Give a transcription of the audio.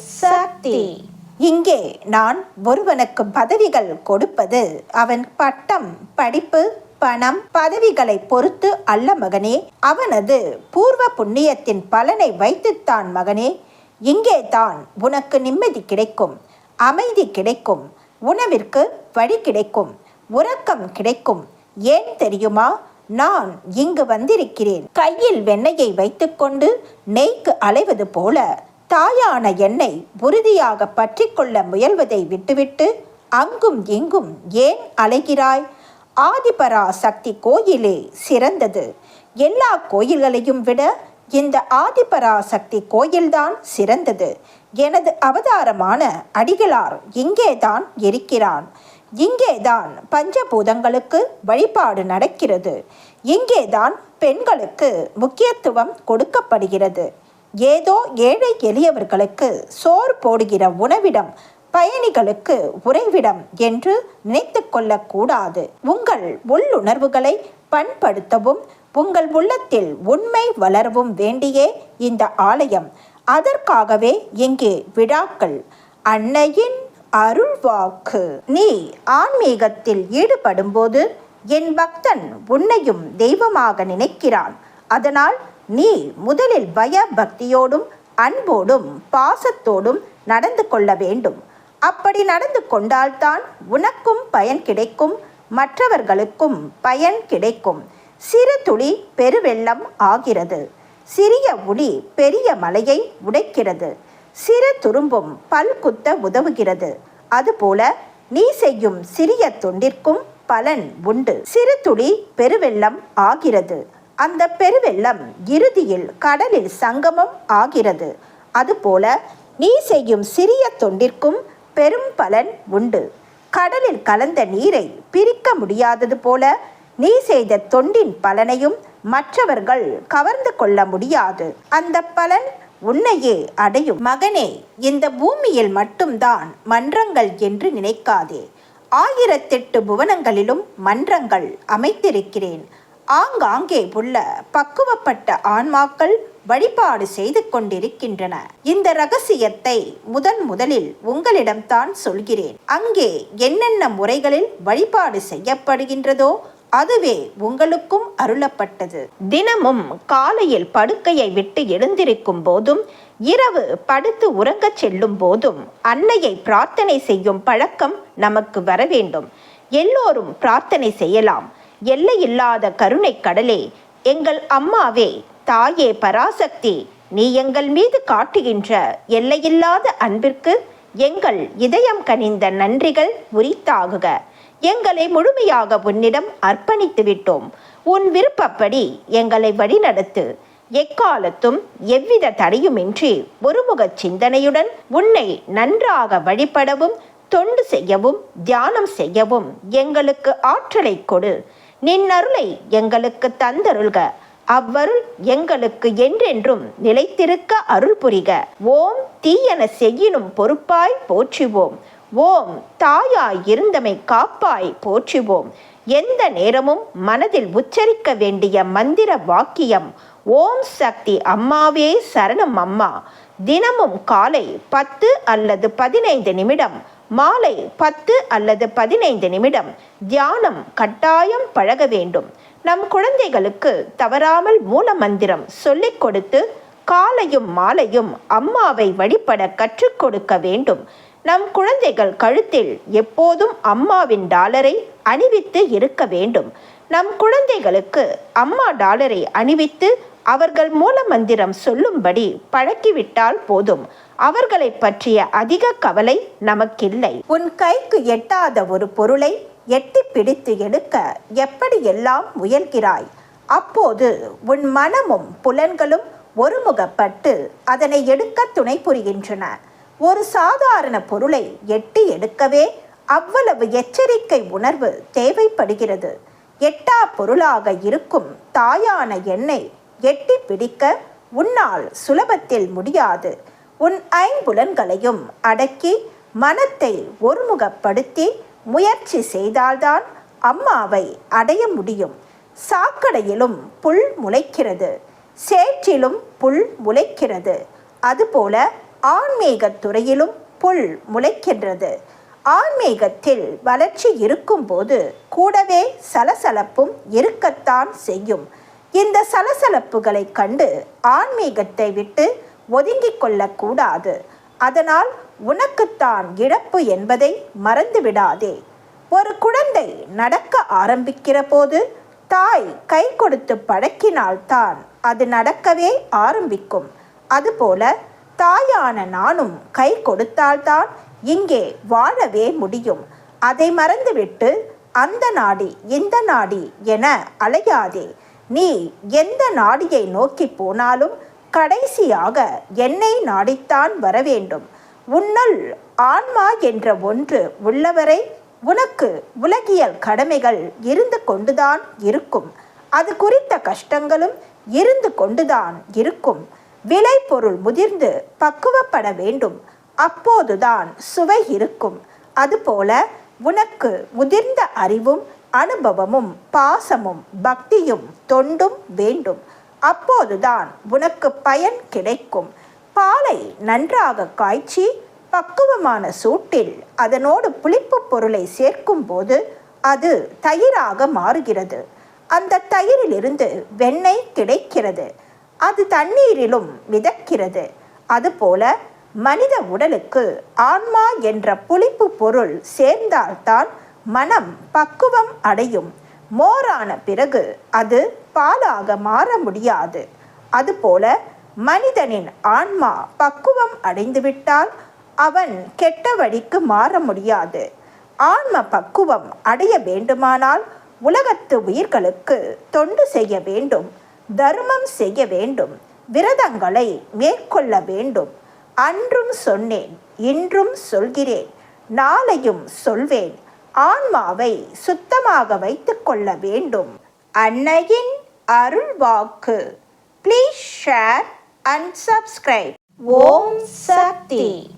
சக்தி. இங்கே நான் ஒருவனுக்கு பதவிகள் கொடுப்பது அவன் பட்டம் படிப்பு பணம் பதவிகளை பொறுத்து அல்ல மகனே. அவனது பூர்வ புண்ணியத்தின் பலனை வைத்துத்தான் மகனே. இங்கே தான் உனக்கு நிம்மதி கிடைக்கும் அமைதி கிடைக்கும் உணவிற்கு வழி கிடைக்கும் உறக்கம் கிடைக்கும். ஏன் தெரியுமா? நான் இங்கு வந்திருக்கிறேன். கையில் வெண்ணெயை வைத்துக்கொண்டு நெய்க்கு அலைவது போல தாயான என்னை உறுதியாக பற்றி கொள்ள முயல்வதை விட்டுவிட்டு அங்கும் இங்கும் ஏன் அலைகிறாய்? ஆதிபரா சக்தி கோயிலே சிறந்தது. எல்லா கோயில்களையும் விட இந்த ஆதிபராசக்தி கோயில்தான் சிறந்தது. எனது அவதாரமான அடிகளார் இங்கேதான் இருக்கிறான். இங்கேதான் பஞ்சபூதங்களுக்கு வழிபாடு நடக்கிறது. இங்கேதான் பெண்களுக்கு முக்கியத்துவம் கொடுக்கப்படுகிறது. ஏதோ ஏழை எளியவர்களுக்கு சோர் போடுகிற உணவிடம் பயணிகளுக்கு உறைவிடம் என்று நினைத்து கொள்ளக்கூடாது. உங்கள் உள்ளுணர்வுகளை பண்படுத்தவும் உங்கள் உள்ளத்தில் உண்மை வளரவும் வேண்டியே இந்த ஆலயம். அதற்காகவே இங்கே விழாக்கள். அன்னையின் அருள்வாக்கு. நீ ஆன்மீகத்தில் ஈடுபடும்போது என் பக்தன் உன்னையும் தெய்வமாக நினைக்கிறான். அதனால் நீ முதலில் பய பக்தியோடும் அன்போடும் பாசத்தோடும் நடந்து கொள்ள வேண்டும். அப்படி நடந்து கொண்டால்தான் உனக்கும் பயன் கிடைக்கும் மற்றவர்களுக்கும் பயன் கிடைக்கும். சிறு துளி பெருவெள்ளம் ஆகிறது. சிறிய உளி பெரிய மலையை உடைக்கிறது. சிறு துரும்பும் பல் குத்த உதவுகிறது. அதுபோல நீ செய்யும் சிறிய தொண்டிற்கும் பலன் உண்டு. சிறு துளி பெருவெள்ளம் ஆகிறது. அந்த பெருவெள்ளம் இறுதியில் கடலில் சங்கமம் ஆகிறது. அதுபோல நீ செய்யும் சிறிய தொண்டிற்கும் பெரும் பலன் உண்டு. கடலில் கலந்த நீரை பிரிக்க முடியாதது போல நீ செய்த தொண்டின் பலனையும் மற்றவர்கள் கவர்ந்து கொள்ள முடியாது. அந்த பலன் உன்னையே அடையும். மகனே இந்த பூமியில் மட்டும்தான் மன்றங்கள் என்று நினைக்காதே. ஆயிரத்தெட்டு புவனங்களிலும் மன்றங்கள் அமைத்திருக்கிறேன் ஆங்காங்கே உள்ள பக்குவப்பட்ட ஆன்மாக்கள் வழிபாடு செய்து கொண்டிருக்கின்றன. இந்த ரகசியத்தை முதன் முதலில் உங்களிடம்தான் சொல்கிறேன். அங்கே என்னென்ன முறைகளில் வழிபாடு செய்யப்படுகின்றதோ அதுவே உங்களுக்கும் அருளப்பட்டது. தினமும் காலையில் படுக்கையை விட்டு எழுந்திருக்கும் போதும் இரவு படுத்து உறங்கச் செல்லும் போதும் அன்னையை பிரார்த்தனை செய்யும் பழக்கம் நமக்கு வர வேண்டும் எல்லோரும் பிரார்த்தனை செய்யலாம். எல்லையில்லாத கருணை கடலே எங்கள் அம்மாவே தாயே பராசக்தி நீ எங்கள் மீது காட்டுகின்ற எல்லையில்லாத அன்பிற்கு எங்கள் இதயம் கனிந்த நன்றிகள் உரித்தாகுக. எங்களை முழுமையாக உன்னிடம் அர்ப்பணித்து விட்டோம் உன் விருப்பப்படி எங்களை வழிநடத்து. எக்காலத்தும் எவ்வித தடையுமின்றி ஒருமுக சிந்தனையுடன் உன்னை நன்றாக வழிபடவும் தொண்டு செய்யவும் தியானம் செய்யவும் எங்களுக்கு ஆற்றலை கொடு. நின் அருளை எங்களுக்கு தந்தருள்க. அவ்வருள் எங்களுக்கு என்றென்றும் நிலைத்திருக்க அருள் புரிக ஓம் தீயன செய்யினும் பொறுப்பாய் போற்றுவோம். ஓம் தாயாய் இருந்தமை காப்பாய் போற்றுவோம். எந்த நேரமும் மனதில் உச்சரிக்க வேண்டிய மந்திர வாக்கியம் ஓம் சக்தி அம்மாவே சரணம் அம்மா. தினமும் காலை பத்து அல்லது பதினைந்து நிமிடம் மாலை பத்து அல்லது பதினைந்து நிமிடம் தியானம் கட்டாயம் பழக வேண்டும். நம் குழந்தைகளுக்கு தவறாமல் மூல மந்திரம் சொல்லிக் கொடுத்து காலையும் மாலையும் அம்மாவை வழிபட கற்றுக் கொடுக்க வேண்டும். நம் குழந்தைகள் கழுத்தில் எப்போதும் அம்மாவின் டாலரை அணிவித்து இருக்க வேண்டும். நம் குழந்தைகளுக்கு அம்மா டாலரை அணிவித்து அவர்கள் மூல மந்திரம் சொல்லும்படி பழக்கிவிட்டால் போதும். அவர்களை பற்றிய அதிக கவலை நமக்கில்லை. உன் கைக்கு எட்டாத ஒரு பொருளை எட்டி பிடித்து எடுக்க எப்படியெல்லாம் முயல்கிறாய்? அப்போது உன் மனமும் புலன்களும் ஒருமுகப்பட்டு அதனை எடுக்க துணை புரிகின்றன. ஒரு சாதாரண பொருளை எட்டி எடுக்கவே அவ்வளவு எச்சரிக்கை உணர்வு தேவைப்படுகிறது. எட்டா பொருளாக இருக்கும் தாயான எண்ணெய் எட்டி பிடிக்க உன்னால் சுலபத்தில் முடியாது. உன் ஐம்புலன்களையும் அடக்கி மனத்தை ஒருமுகப்படுத்தி முயற்சி செய்தால்தான் அம்மாவை அடைய முடியும். சாக்கடையிலும் புல் முளைக்கிறது. சேற்றிலும் புல் முளைக்கிறது. அதுபோல ஆன்மீகத் துறையிலும் புல் முளைக்கின்றது. ஆன்மீகத்தில் வளர்ச்சி இருக்கும்போது கூடவே சலசலப்பும் இருக்கத்தான் செய்யும். இந்த சலசலப்புகளை கண்டு ஆன்மீகத்தை விட்டு ஒதுங்கிக் கொள்ளக்கூடாது. அதனால் உனக்குத்தான் இழப்பு என்பதை மறந்துவிடாதே. ஒரு குழந்தை நடக்க ஆரம்பிக்கிற போது தாய் கை கொடுத்து பழக்கினால்தான் அது நடக்கவே ஆரம்பிக்கும். அதுபோல தாயான நானும் கை கொடுத்தால்தான் இங்கே வாழவே முடியும். அதை மறந்துவிட்டு அந்த நாடி இந்த நாடி என அலையாதே. நீ எந்த நாடியை நோக்கி போனாலும் கடைசியாக என்னை நாடித்தான் வர வேண்டும் உன்னுள் ஆன்மா என்ற ஒன்று உள்ளவரை உனக்கு உலகியல் கடமைகள் இருந்து கொண்டுதான் இருக்கும். அது குறித்த கஷ்டங்களும் இருந்து கொண்டுதான் இருக்கும். விலை பொருள் முதிர்ந்து பக்குவப்பட வேண்டும். அப்போதுதான் சுவை இருக்கும். அதுபோல உனக்கு முதிர்ந்த அறிவும் அனுபவமும் பாசமும் பக்தியும் தொண்டும் வேண்டும். அப்போதுதான் உனக்கு பயன் கிடைக்கும். பாலை நன்றாக காய்ச்சி பக்குவமான சூட்டில் அதனோடு புளிப்பு பொருளை சேர்க்கும்போது அது தயிராக மாறுகிறது. அந்த தயிரிலிருந்து வெண்ணெய் கிடைக்கிறது. அது தண்ணீரிலும் மிதக்கிறது. அதுபோல மனித உடலுக்கு ஆன்மா என்ற புளிப்பு பொருள் சேர்ந்தால்தான் மனம் பக்குவம் அடையும். மோரான பிறகு அது பாலாக மாற முடியாது. அதுபோல மனிதனின் ஆன்மா பக்குவம் அடைந்துவிட்டால் அவன் கெட்ட வழிக்கு மாற முடியாது. ஆன்ம பக்குவம் அடைய வேண்டுமானால் உலகத்து உயிர்களுக்கு தொண்டு செய்ய வேண்டும் தர்மம் செய்ய வேண்டும் விரதங்களை மேற்கொள்ள வேண்டும். அன்றும் சொன்னேன் இன்றும் சொல்கிறேன் நாளையும் சொல்வேன் ஆன்மாவை சுத்தமாக வைத்து கொள்ள வேண்டும். அன்னையின் அருள் வாக்கு. Please share and subscribe Om Shakti.